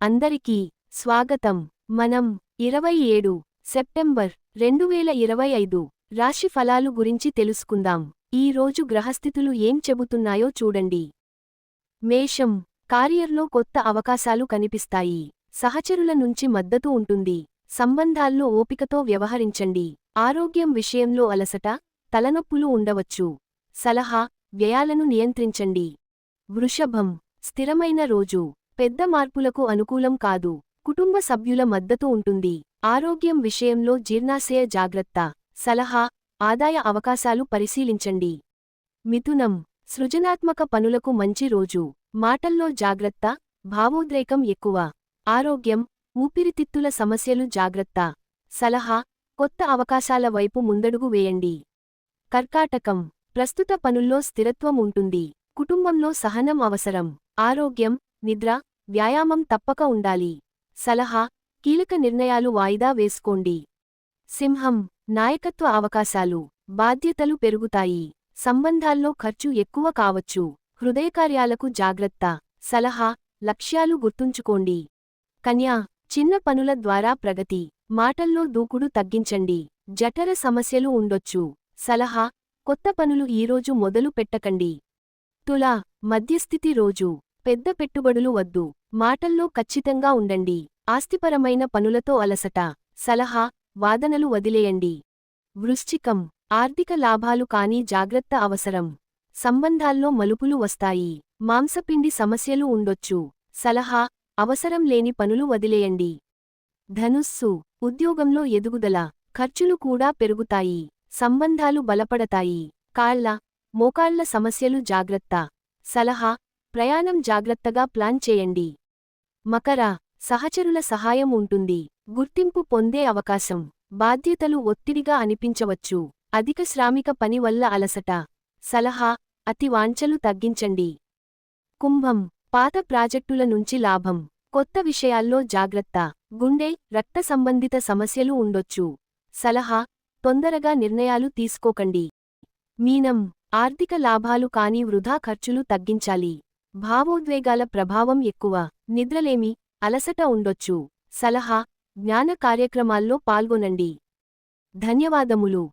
అందరికీ స్వాగతం. మనం ఇరవై ఏడు సెప్టెంబర్ రెండు వేల ఇరవై ఐదు రాశి ఫలాలు గురించి తెలుసుకుందాం. ఈ రోజు గ్రహస్థితులు ఏం చెబుతున్నాయో చూడండి. మేషం కారియర్లో కొత్త అవకాశాలు కనిపిస్తాయి. సహచరుల నుంచి మద్దతు ఉంటుంది. సంబంధాల్లో ఓపికతో వ్యవహరించండి. ఆరోగ్యం విషయంలో అలసట తలనొప్పులు ఉండవచ్చు. సలహా వ్యయాలను నియంత్రించండి. వృషభం స్థిరమైన రోజు. పెద్ద మార్పులకు అనుకూలం కాదు. కుటుంబ సభ్యుల మద్దతు ఉంటుంది. ఆరోగ్యం విషయంలో జీర్ణాశయ జాగ్రత్త సలహా ఆదాయ అవకాశాలు పరిశీలించండి. మిథునం సృజనాత్మక పనులకు మంచి రోజు. మాటల్లో జాగ్రత్త భావోద్రేకం ఎక్కువ. ఆరోగ్యం ఊపిరితిత్తుల సమస్యలు జాగ్రత్త. సలహా కొత్త అవకాశాల వైపు ముందడుగు వేయండి. కర్కాటకం ప్రస్తుత పనుల్లో స్థిరత్వం ఉంటుంది. కుటుంబంలో సహనం అవసరం. ఆరోగ్యం నిద్ర వ్యాయామం తప్పక ఉండాలి. సలహా కీలక నిర్ణయాలు వాయిదా వేసుకోండి. సింహం నాయకత్వ అవకాశాలు బాధ్యతలు పెరుగుతాయి. సంబంధాల్లో ఖర్చు ఎక్కువ కావచ్చు. హృదయకార్యాలకు జాగ్రత్త. సలహా లక్ష్యాలు గుర్తుంచుకోండి. కన్యా చిన్న పనుల ద్వారా ప్రగతి. మాటల్లో దూకుడు తగ్గించండి. జఠర సమస్యలు ఉండొచ్చు. సలహా కొత్త పనులు ఈరోజు మొదలు పెట్టకండి. తులా మధ్యస్థితి రోజు. పెద్ద పెట్టుబడులు వద్దు. మాటల్లో ఖచ్చితంగా ఉండండి. ఆస్తిపరమైన పనులతో అలసట సలహా వాదనలు వదిలేయండి. వృశ్చికం ఆర్థిక లాభాలు కానీ జాగ్రత్త అవసరం. సంబంధాల్లో మలుపులు వస్తాయి. మాంసపిండి సమస్యలు ఉండొచ్చు. సలహా అవసరం లేని పనులు వదిలేయండి. ధనుస్సు ఉద్యోగంలో ఎదుగుదల ఖర్చులు కూడా పెరుగుతాయి. సంబంధాలు బలపడతాయి. కాళ్ళ మోకాళ్ళ సమస్యలు జాగ్రత్త. సలహా ప్రయాణం జాగ్రత్తగా ప్లాన్ చేయండి. మకర సహచరుల సహాయం ఉంటుంది. గుర్తింపు పొందే అవకాశం. బాధ్యతలు ఒత్తిడిగా అనిపించవచ్చు. అధిక శ్రామిక పని వల్ల అలసట. సలహా అతి వాంఛలు తగ్గించండి. కుంభం పాత ప్రాజెక్టుల నుంచి లాభం. కొత్త విషయాల్లో జాగ్రత్త. గుండె రక్త సంబంధిత సమస్యలు ఉండొచ్చు. సలహా తొందరగా నిర్ణయాలు తీసుకోకండి. మీనం ఆర్థిక లాభాలు కాని వృధా ఖర్చులు తగ్గించాలి. భావోద్వేగాల ప్రభావం ఎక్కువ. నిద్రలేమి అలసట ఉండొచ్చు. సలహా జ్ఞాన కార్యక్రమాల్లో పాల్గొనండి. ధన్యవాదములు.